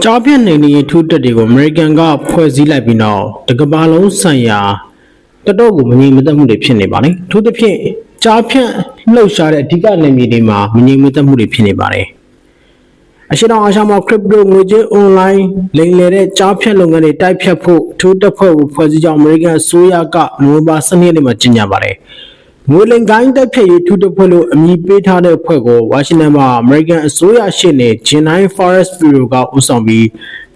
ကြားပြတ်နေနေထူးတက်တွေကိုအမေရိကန်ကဖွဲ့စည်းလိုက်ပြီးနောက်တကမ္ဘာလုံးဆိုင်ရာတတော့ကိုမငြိမ်မသက်မှုတွေဖြစ်နေပါလေထို့သဖြင့်ကြားဖြတ်လှုပ်ရှားတဲ့အဓိကနေမြေတွေမှာမငြိမ်မသက်မှုတွေဖြစ်နေပါတယ်အရှိတောင်အာရှမှာ crypto ငွေကြေး online လိမ်လည်တဲ့ကြားဖြတ်လုပ်ငန်းတွေတိုက်ဖြတ်ဖို့အထူးတပ်ဖွဲ့ကိုဖွဲ့စည်းကြောင်းအမေရိကန်အစိုးရကနိုဝင်ဘာ12ရက်နေ့မှာကြေညာပါတယ် ငွေလိမ်ကိုင်းတက်ဖြတ်ရေးထူးတပ်ဖွဲ့လို့အမည်ပေးထားတဲ့အဖွဲ့ကိုဝါရှင်တန်မှာအမေရိကန်အစိုးရရှေ့နေ Genai Forest Bureau ကဦးဆောင်ပြီး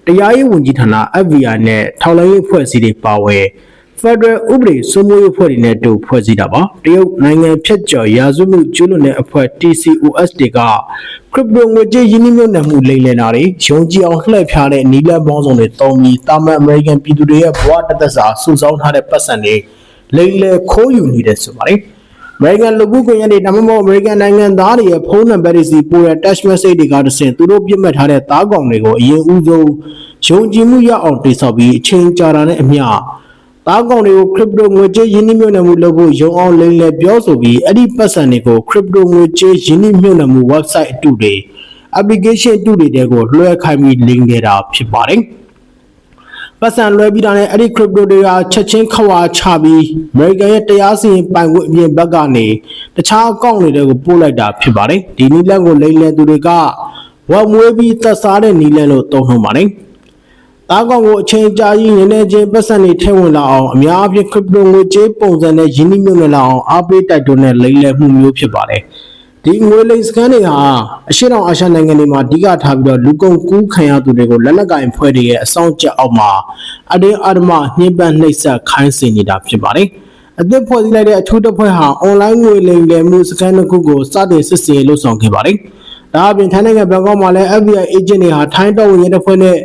တရားရေးဝန်ကြီးဌာန FBI နဲ့ထောက်လှမ်းရေးအဖွဲ့အစည်းတွေပါဝင် Federal ဥပဒေစိုးမိုးရေးအဖွဲ့တွေနဲ့အတူဖွဲ့စည်းတာပါတရုတ်နိုင်ငံဖြတ်ကျော်ရာဇဝတ်မှုကျူးလွန်တဲ့အဖွဲ့ TCOS တွေက crypto ငွေကြေးရင်းနှီးမြှုပ်နှံမှုလိမ်လည်တာတွေယုံကြည်အောင်လှည့်ဖြားတဲ့နီလန်ပေါင်းစုံတွေတုံးပြီးတာမန် American ပြည်သူတွေရဲ့ဘဝတစ်သက်စာစုဆောင်းထားတဲ့ပတ်စံတွေလိမ်လည်ခိုးယူနေတယ်ဆိုပါတယ် အမေရိကန်လူမှုကွန်ရက်တွေဒါမှမဟုတ်အမေရိကန်နိုင်ငံသားတွေရဲ့ဖုန်းနံပါတ်တွေစီပို့တဲ့ text message တွေကတဆင့်သူတို့ပြစ်မှတ်ထားတဲ့သားကောင်တွေကိုအရင်ဦးဆုံးယုံကြည်မှုရအောင်တိစောက်ပြီးအချိန်ကြာတာနဲ့အမျှသားကောင်တွေကို crypto ငွေကြေးရင်းနှီးမြှုပ်နှံမှုလုပ်ဖို့ယုံအောင်လိမ်လည်ပြောဆိုပြီးအဲ့ဒီပတ်စံတွေကို crypto ငွေကြေးရင်းနှီးမြှုပ်နှံမှု website အတုတွေ application အတုတွေတဲကိုလွှဲခိုင်းပြီးလိမ်နေတာဖြစ်ပါတယ် ပတ်စံလွှဲပြီးတာနဲ့အဲ့ဒီ crypto တွေကချက်ချင်းခွာချပြီး American ရဲ့တရားစီရင်ပိုင်ခွင့်အပြင်ဘက်ကနေတခြားအကောင့်တွေကိုပို့လိုက်တာဖြစ်ပါတယ်ဒီနည်းလမ်းကိုလိမ်လည်သူတွေကဝက်မွေးပြီးသက်စားတဲ့နည်းလမ်းလို့သုံးနှုန်းပါတယ်တားကောင်ကိုအချိန်ကြာကြီးနည်းနည်းချင်းပတ်စံတွေထည့်ဝင်လာအောင်အများအပြား crypto ငွေကြေးပုံစံနဲ့ယင်းနှိမ့်မြုပ်နေလာအောင်အားပေးတိုက်တွန်းတဲ့လိမ်လည်မှုမျိုးဖြစ်ပါတယ် ဒီငွေလိမ်စကန်တွေဟာအရှေ့တောင်အာရှနိုင်ငံတွေမှာအဓိကထားပြီးတော့လူကုန်ကူးခံရသူတွေကိုလက်နက်ကင်ဖွဲ့တွေရဲ့အဆောင်ချက်အောက်မှာအတင်းအဓမ္မနှိမ့်ပန်းနှိပ်စက်ခိုင်းစေနေတာဖြစ်ပါတယ်အသစ်ဖွဲ့စည်းလိုက်တဲ့အထူးတပ်ဖွဲ့ဟာ online ငွေလိမ်လည်မှုစကန်တစ်ခုကိုစတင်စစ်ဆေးလှုပ်ဆောင်ခဲ့ပါတယ်ဒါအပြင်ထိုင်းနိုင်ငံဘန်ကောက်မှာလည်း FBI agent တွေဟာထိုင်းတော်ဝင်ရဲတပ်ဖွဲ့နဲ့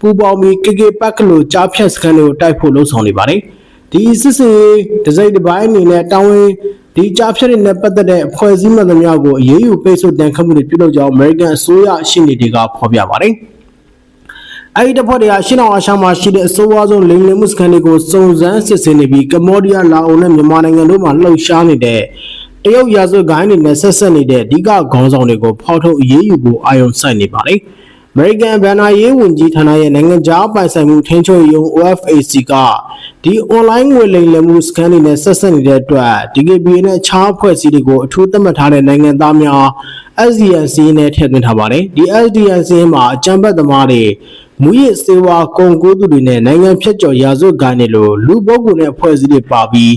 ပူးပေါင်းပြီး KK Park လို့ကြားဖြတ်စကန်တွေကိုတိုက်ဖို့လှုံ့ဆော်နေပါတယ်။ ဒီစစ်စင်ဒီဇိုင်းတစ်ပိုင်းအနေနဲ့တောင်းဝင်ဒီကြားဖြတ်တွေနဲ့ပတ်သက်တဲ့အဖွဲ့အစည်းမှန်သမျှကိုအရေးယူပိတ်ဆို့တန်ခတ်မှုတွေပြုလုပ်ကြောင်း American အစိုးရရှင်းနေတွေကဖော်ပြပါတယ်။အဲဒီတပ်ဖွဲ့တွေကရှင်းအောင်အရှာမှာရှိတဲ့အစိုးရဆုံးလိမ်လည်မှုစကန်တွေကိုစုံစမ်းစစ်ဆေးနေပြီးကမ္ဘောဒီးယားလာအိုနဲ့မြန်မာနိုင်ငံတို့မှာလှုပ်ရှားနေတဲ့တရုတ်ရာဇဝတ်ဂိုင်းတွေနဲ့ဆက်ဆက်နေတဲ့အဓိကခေါင်းဆောင်တွေကိုဖောက်ထုတ်အရေးယူဖို့အာရုံစိုက်နေပါတယ်။ American ဘန်နာရေးဝန်ကြီးဌာနရဲ့နိုင်ငံခြားပိုင်ဆိုင်မှုထိန်းချုပ်ရေး OFAC ကဒီ online ငွေလိမ်လည်မှုစကန်တွေနဲ့ဆက်ဆက်နေတဲ့အတွက် DKBA နဲ့အခြားအဖွဲ့အစည်းတွေကိုအထူးသတ်မှတ်ထားတဲ့နိုင်ငံသားများ SDNC နဲ့ထည့်သွင်းထားပါတယ်ဒီ SDNC မှာအကြံဖက်သမားတွေမူရစ်စေဝါကုန်ကူးသူတွေနဲ့နိုင်ငံဖြတ်ကျော်ရာဇဝတ်ဂိုင်းတွေလိုလူပုဂ္ဂိုလ်နဲ့အဖွဲ့အစည်းတွေပါပြီး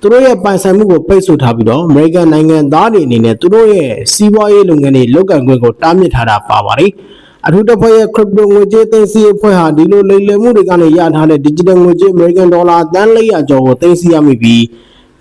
သူတို့ရဲ့ပိုင်ဆိုင်မှုကိုပိတ်ဆို့ထားပြီးတော့ American နိုင်ငံသားတွေအနေနဲ့သူတို့ရဲ့စီးပွားရေးလုပ်ငန်းတွေလုပ်ကိုင်ခွင့်ကိုတားမြစ်ထားတာပါပါတယ် အထူးတပ်ဖွဲ့ရဲ့ crypto ငွေကြေးသိမ်းဆည်းအဖွဲ့ဟာဒီလိုလိမ်လည်မှုတွေကနေရထားတဲ့ digital ငွေကြေး American dollar တန်း400ကျော်ကိုသိမ်းဆည်းရမိပြီး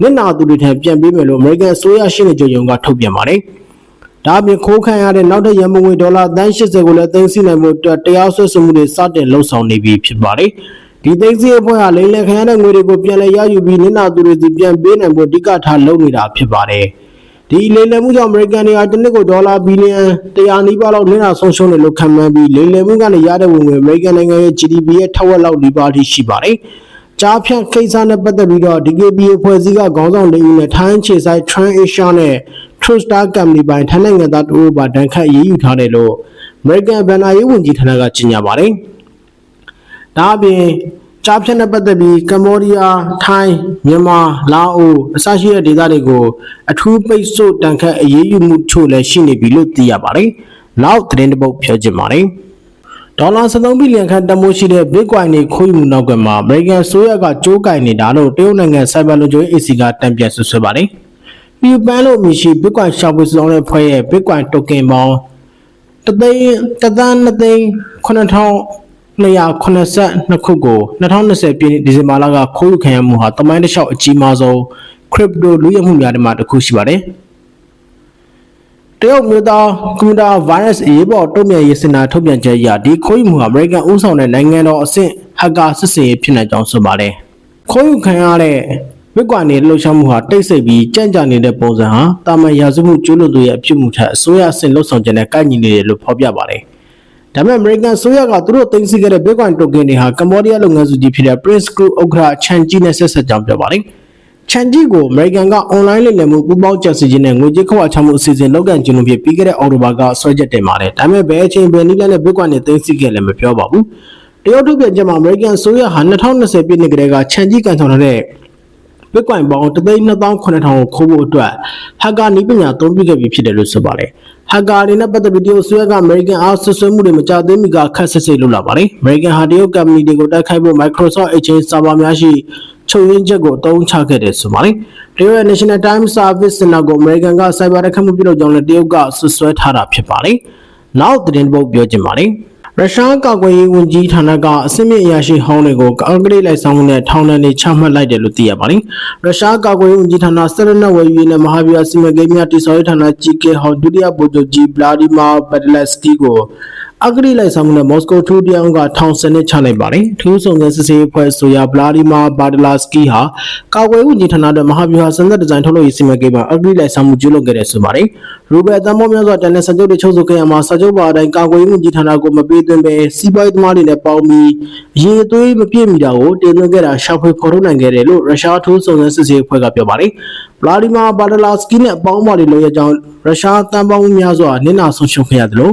နစ်နာသူတွေထံပြန်ပေးမယ်လို့ American အစိုးရရှင်းနေကြုံကထုတ်ပြန်ပါတယ်။ဒါအပြင်ခိုးခံရတဲ့နောက်ထပ်ရန်ပုံငွေဒေါ်လာတန်း80ကိုလည်းသိမ်းဆည်းနိုင်မှုအတွက်တရားစွဲဆိုမှုတွေစတင်လှုပ်ဆောင်နေပြီဖြစ်ပါတယ်။ဒီသိမ်းဆည်းအဖွဲ့ဟာလိမ်လည်ခံရတဲ့ငွေတွေကိုပြန်လည်ရယူပြီးနစ်နာသူတွေစီပြန်ပေးနိုင်ဖို့အဓိကထားလုပ်နေတာဖြစ်ပါတယ်။ ဒီလေလည်မှုကြောင့်အမေရိကန်တွေကတစ်နှစ်ကိုဒေါ်လာဘီလီယံ100နီးပါးလောက်နစ်နာဆုံးရှုံးတယ်လို့ခန့်မှန်းပြီးလေလည်မှုကနေရတဲ့ဝင်ငွေအမေရိကန်နိုင်ငံရဲ့ GDP ရဲ့ထက်ဝက်လောက်နီးပါးထိရှိပါတယ်။ကြားဖြတ်ကိစ္စနဲ့ပတ်သက်ပြီးတော့ DKBA ဖွဲ့စည်းကခေါင်းဆောင်လေးဦးနဲ့ထိုင်းခြေဆိုင် Trans Asia နဲ့ True Star Company ပိုင်းထိုင်းနိုင်ငံသားတို့ပါဒဏ်ခတ်ရေးယူထားတယ်လို့ American ဘဏ္ဍာရေးဝန်ကြီးဌာနကကြေညာပါတယ်။ဒါအပြင် ကြားဖြတ်နဲ့ပတ်သက်ပြီးကမ္ဘောဒီးယား၊ထိုင်း၊မြန်မာ၊လာအိုအစရှိတဲ့ဒေသတွေကိုအထူးပိတ်ဆို့တန်ခတ်အရေးယူမှုချို့လည်းရှိနေပြီလို့သိရပါတယ်။နောက်သတင်းတစ်ပုဒ်ပြောချင်ပါတယ်။ဒေါ်လာ73ဘီလီယံခန့်တန်ဖိုးရှိတဲ့ Bitcoin တွေခိုးယူမှုနောက်ကွယ်မှာ American ဆိုရကကြိုးကင်နေတာလို့တရုတ်နိုင်ငံစိုက်ဘာလုံခြုံရေး AC ကတံပြန်ဆွဆွဲပါတယ်။ပြည်ပန်းလို့မြည်ရှိ Bitcoin ရှာဖွေစုံတဲ့ဖွဲ့ရဲ့ Bitcoin token ပေါင်းတသိန်းတသန်း2သိန်း9000 282ခုကို2020ပြည့်ဒီဇင်ဘာလကခိုးယူခံရမှုဟာတမိုင်းတစ်လျှောက်အကြီးမားဆုံး crypto လူရမှုများထဲမှာတစ်ခုရှိပါတယ်။တရုတ်မြို့သားကွန်ပျူတာဗိုင်းရပ်စ်အရေးပေါ်တုံ့ပြန်ရေးစင်တာထုတ်ပြန်ချက်အရဒီခိုးယူမှုဟာ American ဥဆောင်တဲ့နိုင်ငံတော်အဆင့် hacker စစ်စင်ရေးဖြစ်နေကြောင်းဆိုပါတယ်။ခိုးယူခံရတဲ့ဘစ်ကွာနေလှုပ်ရှားမှုဟာတိတ်ဆိတ်ပြီးကြံ့ကြာနေတဲ့ပုံစံဟာတာမန်ရာဇဝမှုကျူးလွန်သူရဲ့အဖြစ်မှုထက်အစိုးရအဆင့်လှုပ်ဆောင်ချက်နဲ့ကိုက်ညီနေတယ်လို့ဖော်ပြပါတယ်။ ဒါပေမဲ့ American ဆိုရကသူတို့သိမ်းဆည်းခဲ့တဲ့ Bitcoin token တွေဟာကမ္ဘောဒီးယားလုပ်ငန်းစုကြီးဖြစ်တဲ့ Prince Group ဥက္ကဋ္ဌချန်ကြီးနဲ့ဆက်ဆက်ကြောင်းပြောပါတယ်။ချန်ကြီးကိုအမေရိကန်ကအွန်လိုင်းလိမ်လည်မှုပူးပေါင်းကြံစည်ခြင်းနဲ့ငွေကြေးခဝါချမှုအစီအစဉ်လုပ်ကန်ကျင်းလို့ဖြစ်ပြီးခဲ့တဲ့အော်တိုဘာကဆွဲချက်တင်ပါတယ်ဒါပေမဲ့ဘယ်အချိန်ဘယ်နည်းလမ်းနဲ့ဘစ်ကွိုင်းနဲ့သိမ်းဆည်းခဲ့လဲမပြောပါဘူးတရုတ်ထုတ်ပြန်ချက်မှာအမေရိကန်ဆိုရဟာ2020ပြည့်နှစ်ကလေးကချန်ကြီးကန်ဆောင်ထားတဲ့ Bitcoin ပေါင်း3,28000ကိုခိုးဖို့အတွက်ဟက်ကာနီးပညာအသုံးပြုခဲ့ပြီးဖြစ်တယ်လို့ဆိုပါတယ်။ ဟက်ကာတွေနဲ့ပတ်သက်ပြီးတရုတ်ဆွေးက American အားဆွဆွဲမှုတွေမကြသေးမီကခက်ဆစ်ဆစ်လုပ်လာပါတယ်။ American ဟာတရုတ် company တွေကိုတိုက်ခိုက်ဖို့ Microsoft Exchange server များရှိချုပ်ရင်းချက်ကိုအသုံးချခဲ့တယ်ဆိုပါတယ်။တရုတ်ရဲ့ National Time Service Center ကို American က cyber တိုက်ခိုက်မှုပြုလုပ်ကြောင်းလည်းတရုတ်ကဆွဆွဲထားတာဖြစ်ပါတယ်။နောက်သတင်းပုတ်ပြောချင်ပါတယ်။ ရုရှားကာကွယ်ရေးဝန်ကြီးဌာနကအစစ်မြစ်အရာရှိဟောင်းတွေကိုအင်္ဂလိပ်လိုက်ဆောင်မှုနဲ့ထောင်ဒဏ်တွေချမှတ်လိုက်တယ်လို့သိရပါတယ်။ရုရှားကာကွယ်ရေးဝန်ကြီးဌာနစရနဝယ်ယူရေးနဲ့မဟာဗျူဟာစီမံကိန်းများတည်ဆောက်ရေးဌာနကြီးကဲဟောင်းဒုတိယဗိုလ်ချုပ်ကြီးဗလာဒီမာပက်ဒလက်စကီကို အဂရိလိုက်ဆောင်မှုနဲ့မော်စကိုထူတရားကထောင်စနစ်ချလိုက်ပါတယ်။ထူးဆောင်တဲ့စစ်စေးအဖွဲ့ဆိုရာဗလာဒီမာဘာဒလာစကီဟာကာကွယ်ရေးဝန်ကြီးဌာနအတွက်မဟာဗျူဟာစံသက်ဒီဇိုင်းထုတ်လုပ်ရေးစီမံကိန်းမှာအဂရိလိုက်ဆောင်မှုကျူးလွန်ခဲ့တယ်ဆိုပါတယ်။ရူဘယ်တန်မောများစွာတန်တဲ့စကြုတ်တွေချုပ်ဆိုခဲ့ရမှာစကြုတ်ပါအတိုင်းကာကွယ်ရေးဝန်ကြီးဌာနကိုမပေးသွင်းပဲစီးပွားရေးသမားတွေနဲ့ပေါင်းပြီးအရေးအသွေးမပြည့်မီတာကိုတင်သွင်းခဲ့တာရှာဖွေဖော်ထုတ်နိုင်ခဲ့တယ်လို့ရုရှားထူးဆောင်တဲ့စစ်စေးအဖွဲ့ကပြောပါတယ်။ဗလာဒီမာဘာဒလာစကီနဲ့အပေါင်းအပါတွေလုပ်ရကြောင်းရုရှားတန်ပေါင်းများစွာနစ်နာဆုံးရှုံးခဲ့ရသလို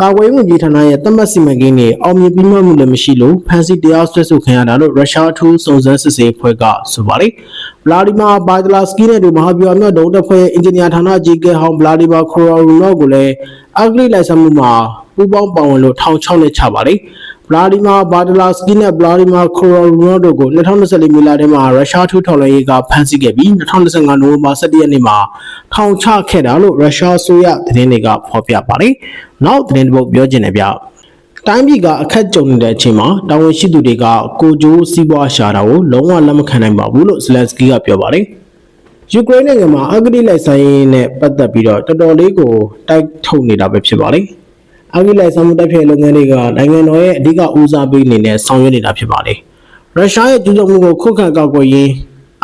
ကာကွယ်ရေးဝန်ကြီးဌာနရဲ့တမတ်စီမံကိန်းတွေအောင်မြင်ပြီးမှမှုလည်းမရှိလို့ဖန်စီတရားစွဲဆိုခံရတာလို့ရုရှားထူးစုံစမ်းစစ်ဆေးအဖွဲ့ကဆိုပါတယ်။ဗလာဒီမာဘာဒလာစကီနဲ့ဒီမဟာဗျူဟာမြတ်ဒုံတပ်ဖွဲ့ရဲ့အင်ဂျင်နီယာဌာနအကြီးအကဲဟောင်းဗလာဒီမာခရိုရူနော့ကိုလည်းအဂလိလိုက်ဆမှုမှာပူးပေါင်းပါဝင်လို့ထောင်ချောက်နဲ့ချပါတယ်။ ဗလာဒီမာဘာဒလာစကီနဲ့ဗလာဒီမာခရိုရူနော့တို့ကို2024မေလထဲမှာရုရှားထူးထော်လှန်ရေးကဖမ်းဆီးခဲ့ပြီး2025နိုဝင်ဘာ17ရက်နေ့မှာထောင်ချခဲ့တာလို့ရုရှားဆိုရသတင်းတွေကဖော်ပြပါတယ်။နောက်သတင်းတစ်ပုဒ်ပြောချင်တယ်ဗျ။တိုင်းပြည်ကအခက်ကြုံနေတဲ့အချိန်မှာတာဝန်ရှိသူတွေကကိုဂျိုးစီးပွားရှာတာကိုလုံးဝလက်မခံနိုင်ပါဘူးလို့ဇလန်စကီကပြောပါတယ်။ယူကရိန်းနိုင်ငံမှာအဂတိလိုက်ဆိုင်ရေးနဲ့ပတ်သက်ပြီးတော့တော်တော်လေးကိုတိုက်ထုတ်နေတာပဲဖြစ်ပါတယ်။ အဂိလိုက်ဆောင်မှုတိုက်ဖျက်လုပ်ငန်းတွေကနိုင်ငံတော်ရဲ့အဓိကဦးစားပေးအနေနဲ့ဆောင်ရွက်နေတာဖြစ်ပါတယ်။ရုရှားရဲ့ကျူးကျော်မှုကိုခုခံကာကွယ်ရေး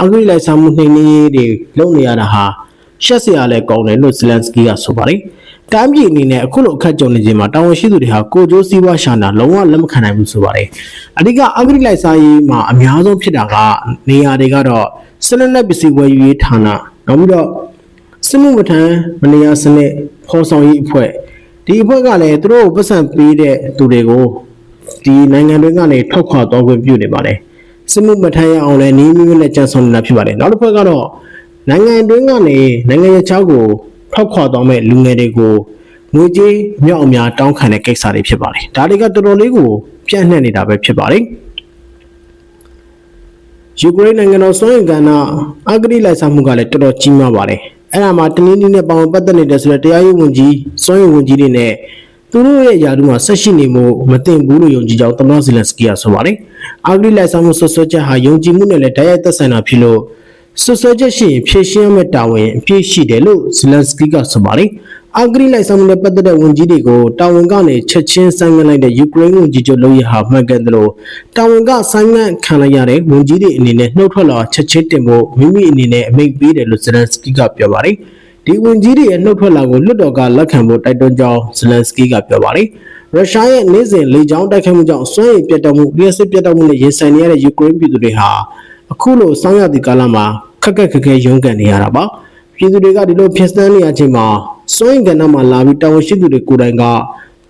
အဂိလိုက်ဆောင်မှုနှိမ်နင်းရေးတွေလုပ်နေရတာဟာရှက်စရာလည်းကောင်းတယ်လို့ဇလန်စကီကဆိုပါတယ်။တမ်းပြည်အနေနဲ့အခုလိုအခက်ကြုံနေခြင်းမှာတာဝန်ရှိသူတွေဟာကိုကျိုးစည်းဝါရှာနာလုံးဝလက်မခံနိုင်ဘူးဆိုပါတယ်။အဓိကအဂိလိုက်စားရေးမှာအများဆုံးဖြစ်တာကနေရာတွေကတော့စနစ်နဲ့ပစ္စည်းဝယ်ယူရေးဌာနနောက်ပြီးတော့စစ်မှုမထမ်းမနေရစနစ်ဖော်ဆောင်ရေးအဖွဲ့ ဒီအဖွဲ့ကလည်းသူတို့ကိုပတ်စံပေးတဲ့သူတွေကိုဒီနိုင်ငံတွေကနေထုတ်ခွာတော့ခွင့်ပြုနေပါတယ်စစ်မှုမထမ်းရအောင်လည်းနီးနီးနဲ့ကြံဆောင်နေတာဖြစ်ပါတယ်နောက်တစ်ဖွဲ့ကတော့နိုင်ငံတွင်းကနေနိုင်ငံရဲ့ချောက်ကိုထောက်ခွာတော့မဲ့လူငယ်တွေကိုငွေကြေးမြောက်အများတောင်းခံတဲ့ကိစ္စတွေဖြစ်ပါတယ်ဒါတွေကတော်တော်လေးကိုပြန့်နှံ့နေတာပဲဖြစ်ပါတယ်ယူကရိန်းနိုင်ငံတော်စွမ်းအင်ကဏ္ဍအဂတိလိုက်စားမှုကလည်းတော်တော်ကြီးမားပါတယ် အဲ့ဒါမှတနည်းနည်းနဲ့ပေါင်ပတ်သက်နေတယ်ဆိုတော့တရားရေးဝန်ကြီးစွမ်းရည်ဝန်ကြီးတွေနဲ့သူတို့ရဲ့ယာတုမှာဆက်ရှိနေမှုမတင်ဘူးလို့ယုံကြည်ကြောင်းသမ္မတဇီလန်စကီကဆိုပါတယ်။အာဂရိလိုက်ဆောင်မှုဆွဆွချက်ဟာယုံကြည်မှုနဲ့လည်းတိုက်ရိုက်သက်ဆိုင်တာဖြစ်လို့ဆွဆွချက်ရှိရင်ဖြည့်ရှင်းရမယ့်တာဝန်အပြည့်ရှိတယ်လို့ဇီလန်စကီကဆိုပါတယ်။ အာဂရိလိုက်ဆောင်မှုနဲ့ပတ်သက်တဲ့ဝန်ကြီးတွေကိုတာဝန်ကနေချက်ချင်းဆိုင်ငံလိုက်တဲ့ယူကရိန်းဝန်ကြီးချုပ်လို့ရဟာမှတ်ကန်တယ်လို့တာဝန်ကဆိုင်ငံခံလိုက်ရတဲ့ဝန်ကြီးတွေအနေနဲ့နှုတ်ထွက်လာချက်ချင်းတင်ဖို့မိမိအနေနဲ့အမိန့်ပေးတယ်လို့ဇလန်စကီကပြောပါတယ်ဒီဝန်ကြီးတွေရဲ့နှုတ်ထွက်လာကိုလွတ်တော်ကလက်ခံဖို့တိုက်တွန်းကြောင်းဇလန်စကီကပြောပါတယ်ရုရှားရဲ့နေ့စဉ်လေကြောင်းတိုက်ခိုက်မှုကြောင့်စွမ်းရည်ပြတ်တောက်မှုပြည်စစ်ပြတ်တောက်မှုနဲ့ရင်ဆိုင်နေရတဲ့ယူကရိန်းပြည်သူတွေဟာအခုလိုစောင်းရသည့်ကာလမှာခက်ခက်ခက်ခဲရုန်းကန်နေရတာပါပြည်သူတွေကဒီလိုဖြစ်စမ်းနေရခြင်းမှာ စွန့်ရင်ကဏ္ဍမှာလာပြီးတာဝန်ရှိသူတွေကိုယ်တိုင်က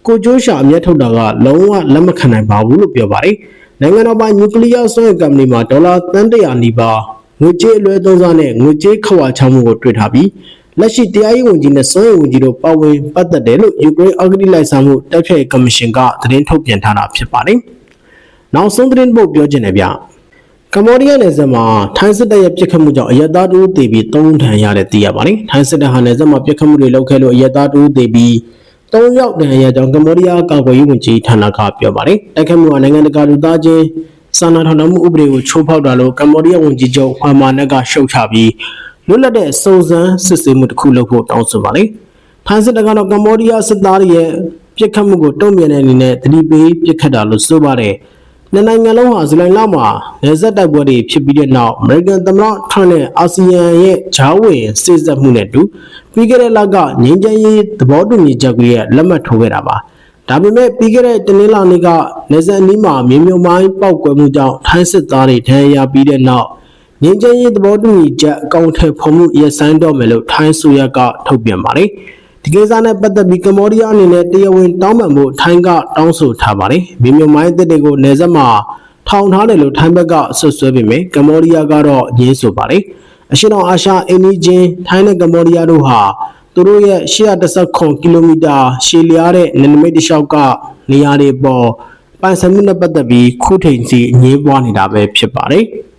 ကိုကျိုးရှာအမျက်ထုတ်တာကလုံးဝလက်မခံနိုင်ပါဘူးလို့ပြောပါတယ်။နိုင်ငံတော်ပိုင်နျူကလ িয়ার စွမ်းအင်ကုမ္ပဏီမှာဒေါ်လာသန်း100နီးပါးငွေကြေးအလွှဲသုံးစားနဲ့ငွေကြေးခဝါချမှုကိုတွေ့ထားပြီးလက်ရှိတရားရေးဝန်ကြီးနဲ့စွမ်းရည်ဝန်ကြီးတို့ပါဝင်ပတ်သက်တယ်လို့ယူကရိန်းအော်ဂနီလိုက်ဆောင်မှုတိုက်ဖျက်ကော်မရှင်ကသတင်းထုတ်ပြန်ထားတာဖြစ်ပါတယ်။နောက်ဆုံးသတင်းပုတ်ပြောချင်တယ်ဗျ။ ကမ္ဘောဒီးယားနယ်စပ်မှာထိုင်းစစ်တပ်ရဲ့ပြစ်ခတ်မှုကြောင့်အရက်သားတို့တည်ပြီး၃ထန်ရတဲ့သိရပါတယ်။ထိုင်းစစ်တပ်ဟာနယ်စပ်မှာပြစ်ခတ်မှုတွေလုပ်ခဲ့လို့အရက်သားတို့တည်ပြီး၃ယောက်တန်ရကြောင်းကမ္ဘောဒီးယားကာကွယ်ရေးဝန်ကြီးဌာနကပြောပါတယ်။တိုက်ခတ်မှုကနိုင်ငံတကာလူသားချင်းစာနာထောက်ထားမှုဥပဒေကိုချိုးဖောက်တာလို့ကမ္ဘောဒီးယားဝန်ကြီးချုပ်ဟွမ်မာနက်ကရှုတ်ချပြီးလွတ်လပ်တဲ့စုံစမ်းစစ်ဆေးမှုတစ်ခုလုပ်ဖို့တောင်းဆိုပါတယ်။ထိုင်းစစ်တပ်ကတော့ကမ္ဘောဒီးယားစစ်သားတွေရဲ့ပြစ်ခတ်မှုကိုတုံ့ပြန်တဲ့အနေနဲ့တတိပေးပြစ်ခတ်တာလို့ဆိုပါတယ်။ နှစ်နိုင်ငံလုံးဟာဇူလိုင်လမှာနေဆက်တိုက်ပွဲတွေဖြစ်ပြီးတဲ့နောက်အမေရိကန်သမ္မတထရန့်နဲ့အာဆီယံရဲ့ဂျားဝင်စစ်ဆက်မှုနဲ့တူပြီးခဲ့တဲ့လကငင်းချမ်းရေးသဘောတူညီချက်ကြီးရဲ့လက်မှတ်ထိုးခဲ့တာပါဒါပေမဲ့ပြီးခဲ့တဲ့တနင်္လာနေ့ကနေဆက်အနီးမှာမြေမြုံမိုင်းပောက်ကွယ်မှုကြောင့်ထိုင်းစစ်သားတွေဒဏ်ရာပြီးတဲ့နောက်ငငင်းချမ်းရေးသဘောတူညီချက်အကောင့်ထဲဖော်မှုရပ်ဆိုင်းတော့မယ်လို့ထိုင်းဆိုရကထုတ်ပြန်ပါတယ် ဒီကိစ္စနဲ့ပတ်သက်ပြီးကမ္ဘောဒီးယားအနေနဲ့တရားဝင်တောင်းပန်ဖို့ထိုင်းကတောင်းဆိုထားပါတယ်မြေမြုံမိုင်းအသစ်တွေကိုနေဆက်မှာထောင်ထားတယ်လို့ထိုင်းဘက်ကဆွဆွဲပေမဲ့ကမ္ဘောဒီးယားကတော့ညင်းဆိုပါတယ်အရှေ့တောင်အာရှအိန္ဒိချင်းထိုင်းနဲ့ကမ္ဘောဒီးယားတို့ဟာသူတို့ရဲ့119ကီလိုမီတာရှည်လျားတဲ့နယ်နိမိတ်တစ်လျှောက်ကနေရာတွေပေါ်ပိုင်ဆိုင်မှုနဲ့ပတ်သက်ပြီးခုထိန်စီအငြင်းပွားနေတာပဲဖြစ်ပါတယ်။